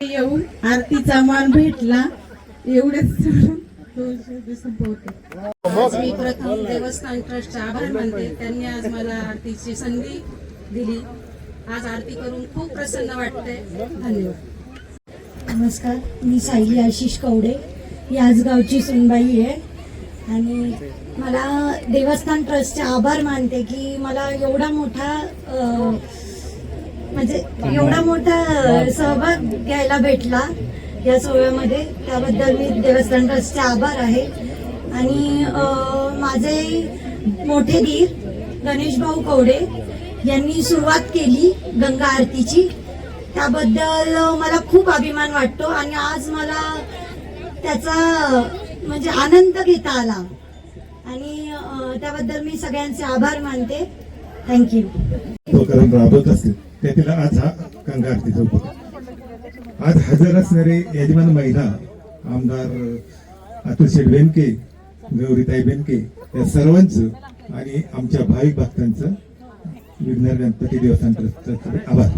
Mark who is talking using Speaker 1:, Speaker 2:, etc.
Speaker 1: येऊन आरतीचा मान भेटला. एवढेच
Speaker 2: मी प्रथम देवस्थान ट्रस्टचे आभार मानते. त्यांनी आज मला आरतीची संधी दिली. आज आरती करून खूप प्रसन्न वाटते. धन्यवाद.
Speaker 3: नमस्कार. मी सायली आशिष कवडे. याच गावची सुनबाई आहे. आणि मला देवस्थान ट्रस्टचे आभार मानते की मला एवढा मोठा म्हणजे एवढा मोठा सहभाग घ्यायला भेटला या सोहळ्यामध्ये. त्याबद्दल मी देवस्थान ट्रस्टचे आभार आहे. आणि माझे मोठे धीर गणेश भाऊ कवडे यांनी सुरुवात केली गंगा आरतीची. त्याबद्दल मला खूप अभिमान वाटतो आणि आज मला त्याचा म्हणजे आनंद घेता आला. आणि त्याबद्दल मी सगळ्यांचे आभार मानते. थँक्यू.
Speaker 4: उपक्रम राबवत असतील त्यातील आज हा गंगा आरतीचा उपक्रम. आज हजर असणारे यजमान महिला आमदार अतुल शेठ बेनके गौरीताई बेनके या सर्वांचं आणि आमच्या भाविक भक्तांचं विघ्नर गणपती देवस्थान आभार